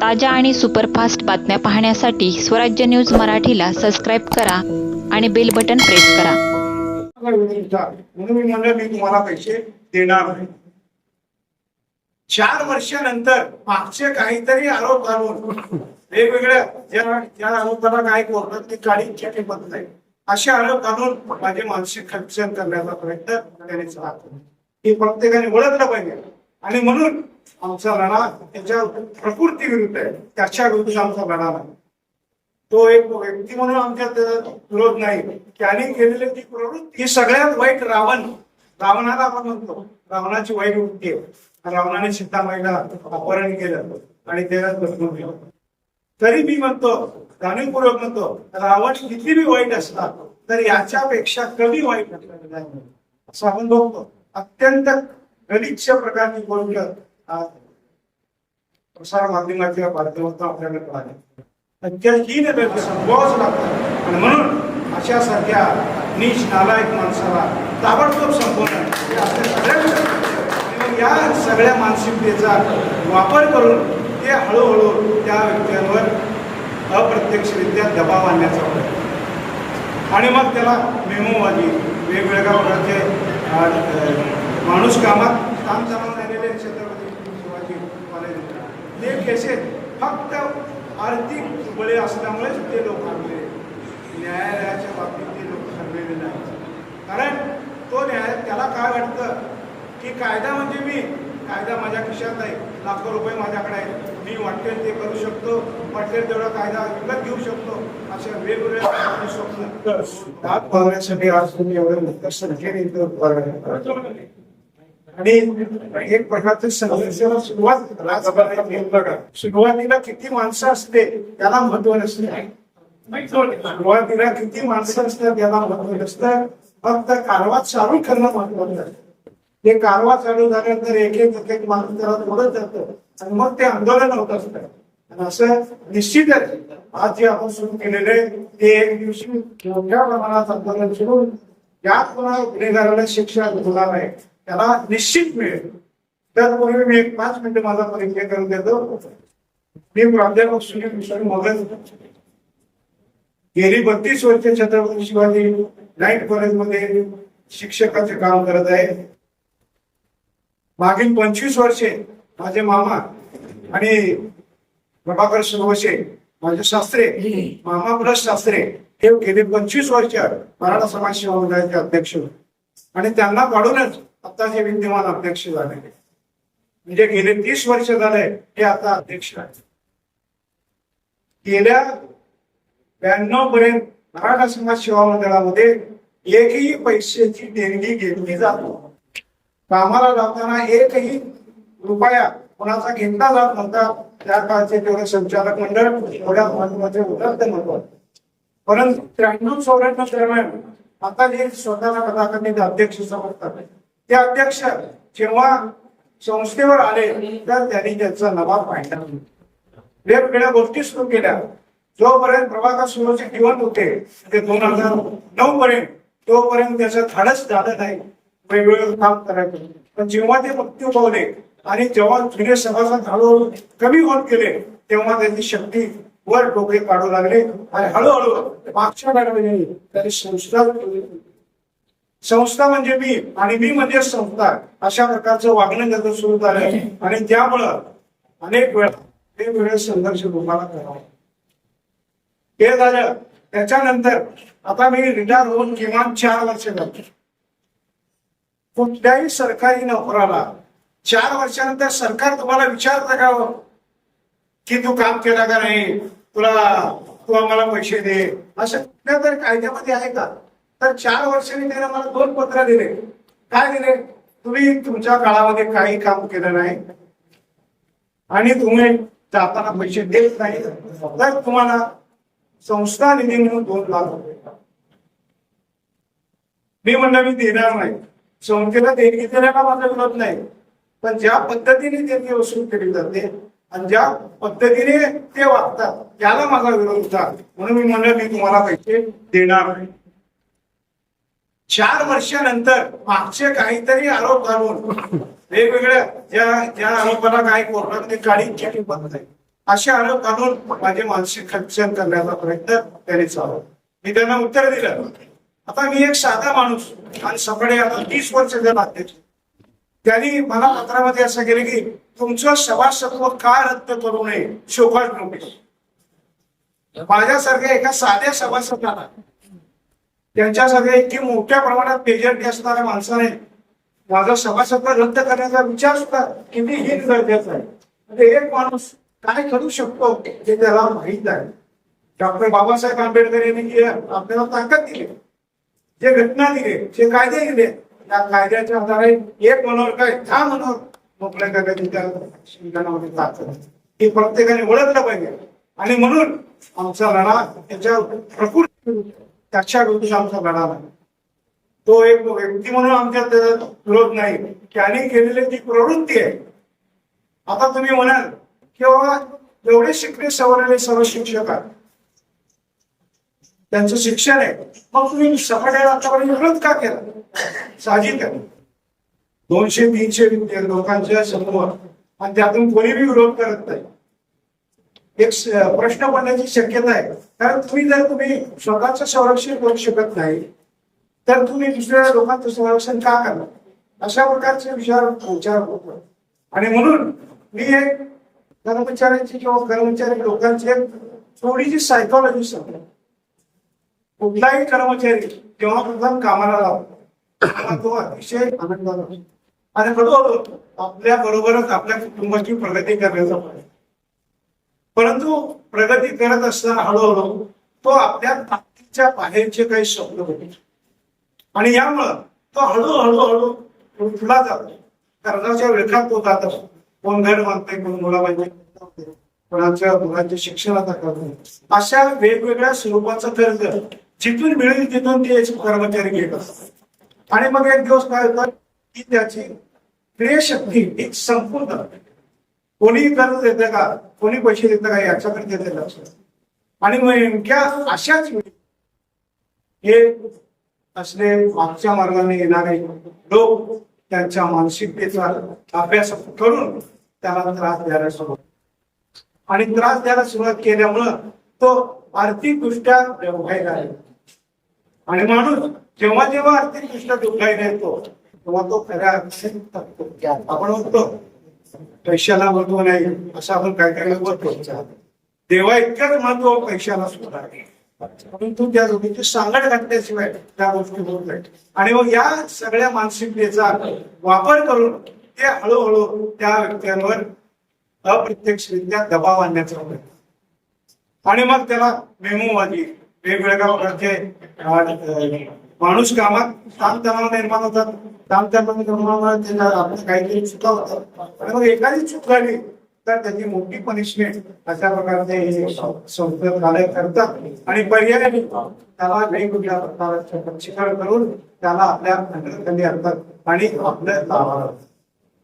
ताज्या आणि सुपरफास्ट बातम्या पाहण्यासाठी स्वराज्य न्यूज मराठीला सबस्क्राईब करा आणि बेल बटन प्रेस करा. म्हणून मी म्हणलं मी तुम्हाला पैसे देणार नाही चार वर्षानंतर मागचे काहीतरी आरोप घालून वेगवेगळ्या ज्या ज्या आरोपाला काय कोर्टात ती काळी चिठी पडत आहे. असे आरोप घालून माझे मानसिक खर्चन करण्याचा प्रयत्न त्याने केला हे प्रत्येकाने ओळखलं पाहिजे. आणि म्हणून आमचा लढा त्याच्या प्रकृती विरुद्ध आहे. त्याच्या विरुद्ध आमचा लढा नाही. तो एक व्यक्ती म्हणून आमच्यात विरोध नाही. त्याने केलेली ती प्रवृत्ती ही सगळ्यात वाईट रावण. रावणाला आपण म्हणतो रावणाची वाईट वृत्ती आहे. रावणाने सीतामाईला अपहरण केलं आणि त्याला बदलून दिलं तरी मी म्हणतो जाणीवपूर्वक म्हणतो रावण किती बी वाईट असला तर याच्यापेक्षा कमी वाईट असं आपण बघतो अत्यंत गलिच्छ प्रकारची गोष्ट आज प्रसार माध्यमाच्या माध्यमातून आपल्याकडे कळाली अत्यंतहीन संभवाच लागतात आणि म्हणून अशा सारख्या नीच नालायक माणसाला ताबडतोब संपवणं हे आपल्या सगळ्यांचं या सगळ्या मानसिकतेचा वापर करून ते हळूहळू त्या व्यक्तींवर अप्रत्यक्षरित्या दबाव आणण्याचा प्रयत्न आणि मग त्याला मेमोवादी वेगवेगळ्या प्रकारचे माणूस कामात काम चालवून ते हे केसेस फक्त आर्थिक बळे असल्यामुळेच ते लोक हरले. न्यायालयाच्या बाबतीत ते लोक हरलेले नाही कारण तो न्याय त्याला काय वाटतं? की कायदा म्हणजे मी. कायदा माझ्या खिशात आहे. लाखो रुपये माझ्याकडे आहे मी वाटेल ते करू शकतो. वाटेल तेवढा कायदा विकत घेऊ शकतो. अशा वेगवेगळ्या स्वप्न. आज तुम्ही एवढे आणि एक प्रकारचे संघर्षाला सुरुवात सुरुवातीला किती माणसं असते त्याला महत्त्व नसते. सुरुवातीला किती माणसं असतात त्याला महत्त्व नसतं. फक्त कारवा चालू करणं महत्वाचं आहे. ते कारवा चालू झाल्यानंतर एक एक एक एक माणूस त्याला तोडत जातं. आणि मग ते आंदोलन होत असतं. आणि असं निश्चितच आज जे आपण सुरू केलेले ते एक दिवशी मोठ्या प्रमाणात आंदोलन सुरू. ज्या कोणा गुन्हेगाराला शिक्षा होणार आहे त्याला निश्चित मिळेल. त्याचपूर्वी मी एक पाच मिनिटं माझा परिचय करून देतो. मी प्राध्यापक सुनील मिश्र मोगल गेली बत्तीस वर्ष छत्रपती शिवाजी नाईट कॉलेजमध्ये शिक्षकाचे काम करत आहे. मागील पंचवीस वर्षे माझे मामा आणि प्रभाकर सुनवशे माझे शास्त्रे मामा प्लस शास्त्रे हे गेले पंचवीस वर्ष मराठा समाज सेवा मंडळाचे अध्यक्ष आणि त्यांना काढूनच आता हे विद्यमान अध्यक्ष झाले. म्हणजे गेले तीस वर्ष झाले हे आता अध्यक्ष आहेत. गेल्या ब्याण्णव पर्यंत मराठा समाज सेवा मंडळामध्ये एकही पैशाची देणगी घेतली जात कामाला जाताना एकही रुपया कोणाचा घेतला जात नव्हता. त्या काळचे तेवढे संचालक मंडळ एवढ्या महत्त्वाचे उपलब्ध नव्हतं. परंतु त्र्याण्णव चौऱ्याण्णव दरम्यान आता जे स्वतःला कथाकथित अध्यक्ष समजतात. ते अध्यक्ष जेव्हा संस्थेवर आले तर त्यांनी त्यांचा नवा पाहिला. वेगवेगळ्या गोष्टी सुरू केल्या. जोपर्यंत प्रभाकर सुरूचे जीवन होते ते दोन हजार नऊ पर्यंत तोपर्यंत त्याचं धाडस झालं नाही. वेगवेगळं काम करायचं पण जेव्हा ते मृत्यू पावले आणि जेव्हा जुने सभासद हळूहळू कमी होत गेले तेव्हा त्यांची शक्ती वर डोके काढू लागले. आणि हळूहळू मागच्या काळामध्ये त्यांनी संस्था संस्था म्हणजे मी आणि मी म्हणजे संस्था. अशा प्रकारचं वागणं त्याचं सुरू झालं आणि त्यामुळं अनेक वेळा वेगवेगळे संघर्ष लोकांना करावे. हे झालं. त्याच्यानंतर आता मी रिटायर होऊन किमान चार वर्ष झाली. कुठल्याही सरकारी नोकराला चार वर्षानंतर सरकार तुम्हाला विचारतं का हो? की तू काम केला का नाही? तुला तू आम्हाला पैसे दे. असं कुठल्या तरी कायद्यामध्ये आहे का? तर चार वर्षांनी त्याने मला दोन पत्र दिले. काय दिले? तुम्ही तुमच्या काळामध्ये काही काम केलं नाही. आणि तुम्ही जाताना पैसे देत नाही. तर तुम्हाला संस्था निधी म्हणून दोन लाख रुपये. मी म्हणलं मी देणार नाही. संस्थेला देणगी देण्याला माझा विरोध नाही. पण ज्या पद्धतीने देणगी वसूल केली जाते आणि ज्या पद्धतीने ते वागतात त्याला माझा विरोध होता. म्हणून मी म्हणलं मी तुम्हाला पैसे देणार नाही. चार वर्षानंतर मागचे काहीतरी आरोप घालून वेगवेगळ्या ज्या ज्या आरोपाला काही कोर्टात काढी चिठी पडत आहे असे आरोप घालून माझे मानसिक खर्चन करण्याचा प्रयत्न त्यांनी चालू मी त्यांना उत्तर दिलं. आता मी एक साधा माणूस आणि सगळे आता तीस वर्ष जर त्यांनी मला पत्रामध्ये असं केलं की तुमचं सभासत्व का रद्द करू नये शोभाष नोटीस. माझ्यासारख्या एका साध्या सभासदाला त्यांच्यासारख्या इतकी मोठ्या प्रमाणात पेजंटी असणाऱ्या माणसाने माझा सभासद रद्द करण्याचा विचार सुद्धा किती हित गरजेचा आहे. म्हणजे एक माणूस काय करू शकतो हे त्याला माहीत आहे डॉक्टर बाबासाहेब आंबेडकर यांनी आपल्याला ताकद दिली जे घटना दिले जे कायदे दिले त्या कायद्याच्या आधारे एक मनोर काय दहा मनोर मोकळ्या करण्याची त्या संविधानामध्ये ताकद हे प्रत्येकाने ओळखलं पाहिजे. आणि म्हणून आमचा लढा त्याच्या प्रकृती त्याच्या विरुद्ध आमचा लढा आहे तो एक व्यक्ती म्हणून आमच्या त्याचा विरोध नाही. त्याने केलेली जी प्रवृत्ती आहे आता तुम्ही म्हणाल की जेवढे एवढे सवरलेले सर्व शिक्षक आहेत. त्यांचं शिक्षण आहे. मग तुम्ही सपाट्याला आतापर्यंत विरोध का केला? साहजिक आहे. दोनशे तीनशे लोकांच्या समोर आणि त्यातून कोणी बी विरोध करत नाही. एक प्रश्न पडण्याची शक्यता आहे. कारण तुम्ही जर तुम्ही स्वतःचं संरक्षण करू शकत नाही तर तुम्ही दुसऱ्या लोकांचं संरक्षण का करणार? अशा प्रकारचे विचार विचार होतो आणि म्हणून मी एक कर्मचाऱ्यांची किंवा कर्मचारी लोकांची एक थोडीशी सायकॉलॉजी सांगतो कुठलाही कर्मचारी जेव्हा प्रथम कामाला लावतो तो अतिशय आनंदाला आणि हळूहळू आपल्या बरोबरच आपल्या कुटुंबाची प्रगती करण्याचा प्रयत्न परंतु प्रगती करत असताना हळूहळू तो आपल्या ताकदीच्या बाहेरचे काही शब्द होते. आणि यामुळं तो हळूहळू हळू उठला जातो. कर्जाच्या विळखात तो जात. असतो कोण घर बांधते कोण मुलाबाई कोणाच्या मुलांच्या शिक्षणाचा कर्ज अशा वेगवेगळ्या स्वरूपाचं कर्ज जिथून मिळेल तिथून ते कर्मचारी घेत असतात. आणि मग एक दिवस काय होतं की त्याची क्रियाशक्ती एक संपूर्ण कोणी कर्ज देतं का? कोणी पैसे देतं का? याच्याकडे त्याचं लक्ष आणि मग नेमक्या अशाच वेळी हे असले मागच्या मार्गाने येणारे लोक त्यांच्या मानसिकतेचा अभ्यास करून त्याला त्रास द्यायला सुरुवात आणि त्रास द्यायला सुरुवात केल्यामुळं तो आर्थिकदृष्ट्या व्यवहार आहे. आणि माणूस जेव्हा जेव्हा आर्थिकदृष्ट्या दुखायला येतो तेव्हा तो खऱ्या आपण म्हणतो पैशाला महत्त्व नाही असं आपण काय करायला बघतो? देवा इतकंच महत्त्व पैशाला सुद्धा परंतु त्या दोघींची सांगड घातल्याशिवाय त्या गोष्टी होत नाहीत. आणि मग या सगळ्या मानसिकतेचा वापर करून ते हळूहळू त्या व्यक्तींवर अप्रत्यक्षरित्या दबाव आणण्याचा प्रयत्न. आणि मग त्याला मेमोबाजी वेगवेगळ्या प्रकारचे माणूस कामात ताणतणाव निर्माण होतात. ताणतणाव निर्माण त्यांना आपण काहीतरी चुका होतात. आणि मग एखादी चूक झाली तर त्याची मोठी पनिशमेंट अशा प्रकारचे हे संस्थेत करतात. आणि पर्याय त्याला वेगवेगळ्या प्रकारचे शिकार करून त्याला आपल्या अंडरखाली आणतात आणि आपल्या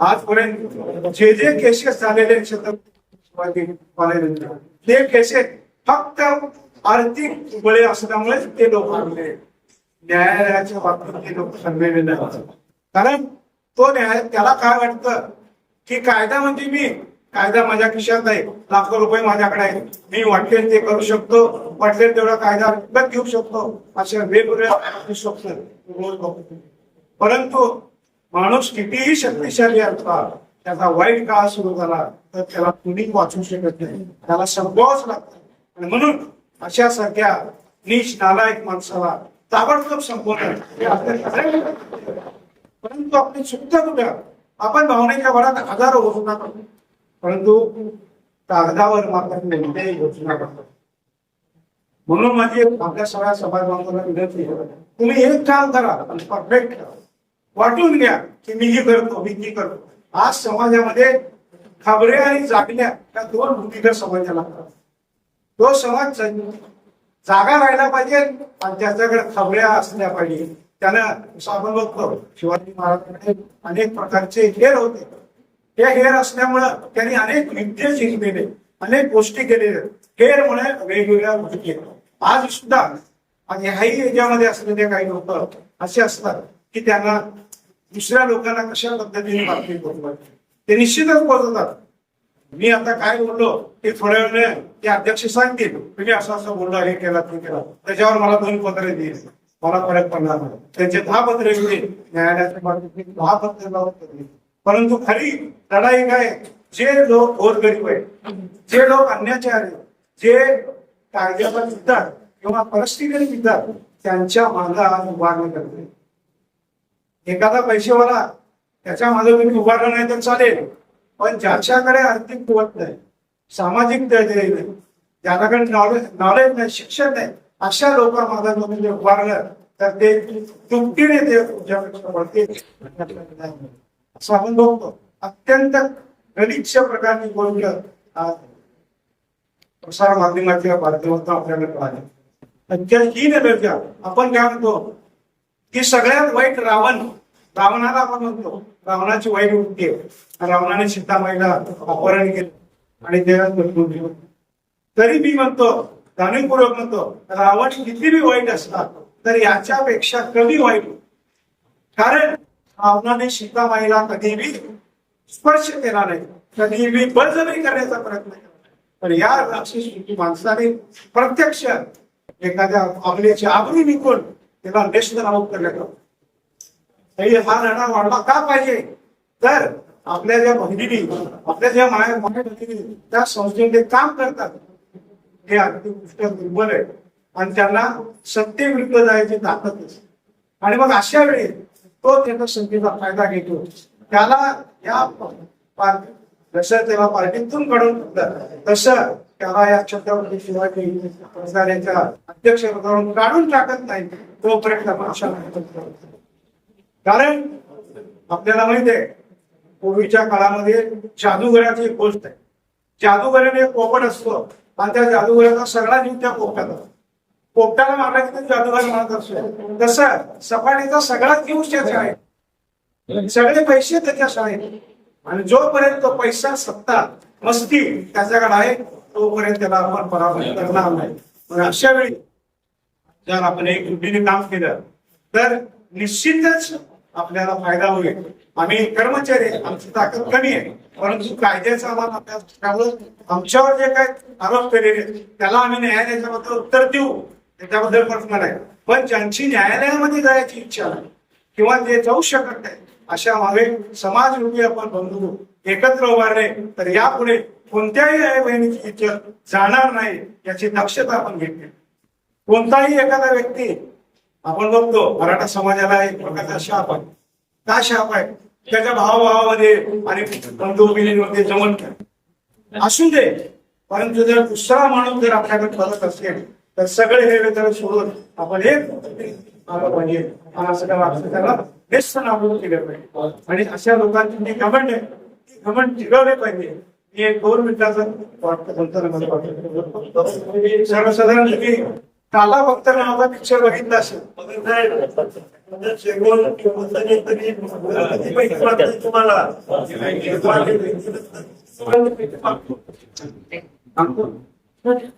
आजपर्यंत जे जे केसेस झालेले छत्रपती कॉलेज ते केसेस फक्त आर्थिक बळे असल्यामुळे ते लोक आणले. न्यायालयाच्या बाबतीत ते लोक कारण तो न्याय त्याला काय वाटतं? की कायदा म्हणजे मी कायदा माझ्या खिशात आहे. लाखो रुपये माझ्याकडे आहे मी वाटेल ते करू शकतो. वाटेल तेवढा कायदा विकत घेऊ शकतो. अशा वेगवेगळ्या परंतु माणूस कितीही शक्तिशाली असला त्याचा वाईट काळ सुरू झाला तर त्याला कुणी वाचू शकत नाही. त्याला संपवावंच लागतो आणि म्हणून अशा सारख्या नीच नालायक माणसाला ताबडतोब संपवणं परंतु आपली चुकता कुठं आपण भावनेच्या भरात हजारो घोषणा करतो. परंतु कागदावर मात्र कोणत्याही घोषणा करतो. म्हणून माझी आपल्या सगळ्या समाज बांधवांना विनंती तुम्ही एक काम करा परफेक्ट वाटून घ्या की मी ही करतो मी ती करतो. आज समाजामध्ये खबरे आणि जागल्या या दोन भूमिका समाजाला लागतात. तो समाज जागा राहायला पाहिजे आणि त्याच्याकडे खबऱ्या असल्या पाहिजे. त्यानं जसं आपण बघतो शिवाजी महाराजांकडे अनेक प्रकारचे हेर होते. हे हेर असल्यामुळं त्यांनी अनेक युद्ध जिंकलेले अनेक गोष्टी केलेल्या. हेरमुळे वेगवेगळ्या गोष्टी आज सुद्धा आणि ह्याही याच्यामध्ये असलेले काही लोक असे असतात की त्यांना दुसऱ्या लोकांना कशा पद्धतीने बातमी पोहोचवायची ते निश्चितच पोहोचवतात मी आता काय बोललो ते थोड्या वेळाने ते अध्यक्ष सांगतील. तुम्ही असं असं बोललो हे केला ते केला. त्याच्यावर मला दोन पत्र देईल मला फरक पडणार नाही. त्यांचे दहा पत्र येईल न्यायालयाच्या मार्फत दहा पत्रे परंतु खरी लढाई काय? जे लोक गोरगरीब आहेत जे लोक अन्याचार आहेत जे कायद्याला विकतात किंवा परिस्थितीने विकतात त्यांच्या मागे आज उभारणी करते एखादा पैसेवाला त्याच्यामागे तुम्ही उभारलं नाही तर चालेल. पण ज्याच्याकडे आर्थिक कुवत नाही सामाजिक धैर्य नाही ज्याच्याकडे नॉलेज नॉलेज नाही शिक्षण नाही अशा लोकांमागे तुम्ही जर उभारलं तर ते दुपटीने ते तुमच्यापेक्षा वळते असं आपण बघतो. अत्यंत गलिच्छ प्रकारची गोष्ट प्रसार माध्यमाच्या माध्यमातून आपल्याला कळाली. अत्यंत ही आपण काय म्हणतो की सगळ्यात वाईट रावण रावणाला आपण म्हणतो रावणाची वाईट वृत्ती रावणाने सीतामाईला अपहरण केलं आणि देवात मृत्यू दिला. तरी मी म्हणतो जाणीवपूर्वक म्हणतो रावण किती बी वाईट असला तर याच्यापेक्षा कमी वाईट कारण रावणाने सीतामाईला कधीही स्पर्श केला नाही. कधीही बळजबरी करण्याचा प्रयत्न केला पण या राक्षसी माणसाने प्रत्यक्ष एखाद्या आपल्याची आबरी विकून त्याला नेशनल करण्यात आलं. तरी हा लढा वाढला का पाहिजे? तर आपल्या ज्या भगिनी आपल्या ज्या माया त्या संस्थेमध्ये काम करतात. हे अतिदृष्ट्या दुर्बल आहे. आणि त्यांना सत्तेविरुद्ध जायची ताकद आणि मग अशा वेळी तो त्यांना संधीचा फायदा घेतो. त्याला या पार- जसं त्याला पार्टीतून घडवून तसं त्याला या छत्रपती शिवाजी संस्थानाच्या अध्यक्ष काढून टाकत नाही तोपर्यंत भाषा कारण आपल्याला माहीत आहे पूर्वीच्या काळामध्ये जादूगराची एक गोष्ट आहे. जादूगराने एक पोपट असतो आणि त्या जादूगराचा सगळा जीव त्या पोपटात असतो. पोपटाला मारला की जादूगार मारत असतो. तसं सफारीचा सगळा जीव त्याचा आहे सगळे पैसे त्याच्या शाळेत. आणि जोपर्यंत तो पैसा सत्ता मस्ती त्याच्याकडे आहे तोपर्यंत त्याला आपण पराभूत करणार नाही. मग अशा वेळी जर आपण एक युतीने काम केलं तर निश्चितच आपल्याला फायदा होईल. आम्ही कर्मचारी आमची ताकद कमी आहे. परंतु कायद्याचा आम्हाला अभ्यास त्यामुळे आमच्यावर जे काय आरोप केलेले आहेत, त्याला आम्ही न्यायालयाच्या उत्तर देऊ. त्याच्याबद्दल प्रश्न नाही. पण ज्यांची न्यायालयामध्ये जायची इच्छा नाही किंवा ते जाऊ शकत नाही अशा मागे समाज रूपी आपण बंधू एकत्र उभारले तर यापुढे कोणत्याही आई बहिणीची इच्छा जाणार नाही याची दक्षता आपण घेतली. कोणताही एखादा व्यक्ती आपण बघतो मराठा समाजाला एक प्रकारचा शाप आहे. का शाप आहे? त्याच्या भावाभावामध्ये आणि बंधुभगिनींमध्ये जमन असू दे. परंतु जर दुसरा माणूस जर आपल्याकडे बघत असेल तर सगळे हे वेतन सोडून आपण एक आलं पाहिजे आणि त्याला त्याला बेस्ट नाबूद केलं पाहिजे. आणि अशा लोकांची जी घमंड आहे ती घमंड जिरवले पाहिजे. मी एक दोन मिनिटाचं वाटतं सर्वसाधारण काला फक्त माझा पिक्चर बघितला असेल.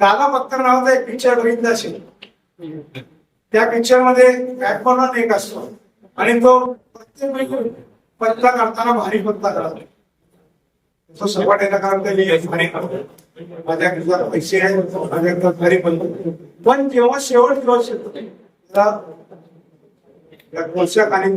काला फक्त नावाचा एक पिक्चर बघितला असेल. त्या पिक्चरमध्ये बॅकबॉर्नर एक असतो. आणि तो प्रत्येक पत्ता करताना भारी पत्ता करतो तो सपाट्याला काढतो. भारी करतो माझ्याकडे पैसे आहेत माझ्याकडे घरी पण. पण जेव्हा शेवट दिवस येतो त्या या आणि